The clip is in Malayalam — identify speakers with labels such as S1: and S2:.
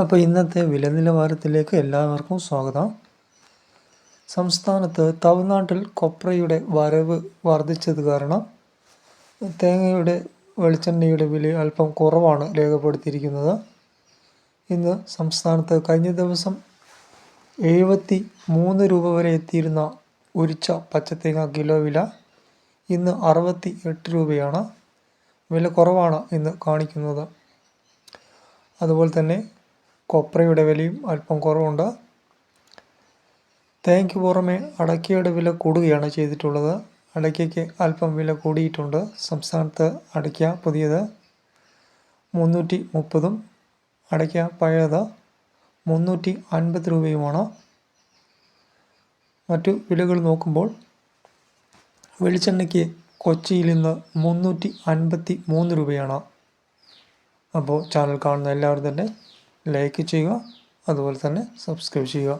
S1: അപ്പോൾ ഇന്നത്തെ വില നിലവാരത്തിലേക്ക് എല്ലാവർക്കും സ്വാഗതം. സംസ്ഥാനത്ത് തമിഴ്നാട്ടിൽ കൊപ്രയുടെ വരവ് വർദ്ധിച്ചത് കാരണം തേങ്ങയുടെ വെളിച്ചെണ്ണയുടെ വില അല്പം കുറവാണ് രേഖപ്പെടുത്തിയിരിക്കുന്നത്. ഇന്ന് സംസ്ഥാനത്ത് കഴിഞ്ഞ ദിവസം എഴുപത്തി മൂന്ന് രൂപ വരെ എത്തിയിരുന്ന ഉരിച്ച പച്ചത്തേങ്ങ കിലോ വില ഇന്ന് അറുപത്തി എട്ട് രൂപയാണ്. വില കുറവാണ് ഇന്ന് കാണിക്കുന്നത്. അതുപോലെ തന്നെ കൊപ്രയുടെ വിലയും അല്പം കുറവുണ്ട്. തേങ്ങയ്ക്ക് പുറമെ അടയ്ക്കയുടെ വില കൂടുകയാണ് ചെയ്തിട്ടുള്ളത്. അടയ്ക്കയ്ക്ക് അല്പം വില കൂടിയിട്ടുണ്ട്. സംസ്ഥാനത്ത് അടയ്ക്ക പുതിയത് മുന്നൂറ്റി മുപ്പതും അടയ്ക്ക പഴയത് മുന്നൂറ്റി അൻപത് രൂപയുമാണ്. മറ്റു വിലകൾ നോക്കുമ്പോൾ വെളിച്ചെണ്ണയ്ക്ക് കൊച്ചിയിൽ നിന്ന് മുന്നൂറ്റി അൻപത്തി മൂന്ന് രൂപയാണ്. അപ്പോൾ ചാനൽ കാണുന്ന എല്ലാവരും തന്നെ ലൈക്ക് ചെയ്യുക അതുപോലെ തന്നെ സബ്സ്ക്രൈബ് ചെയ്യുക.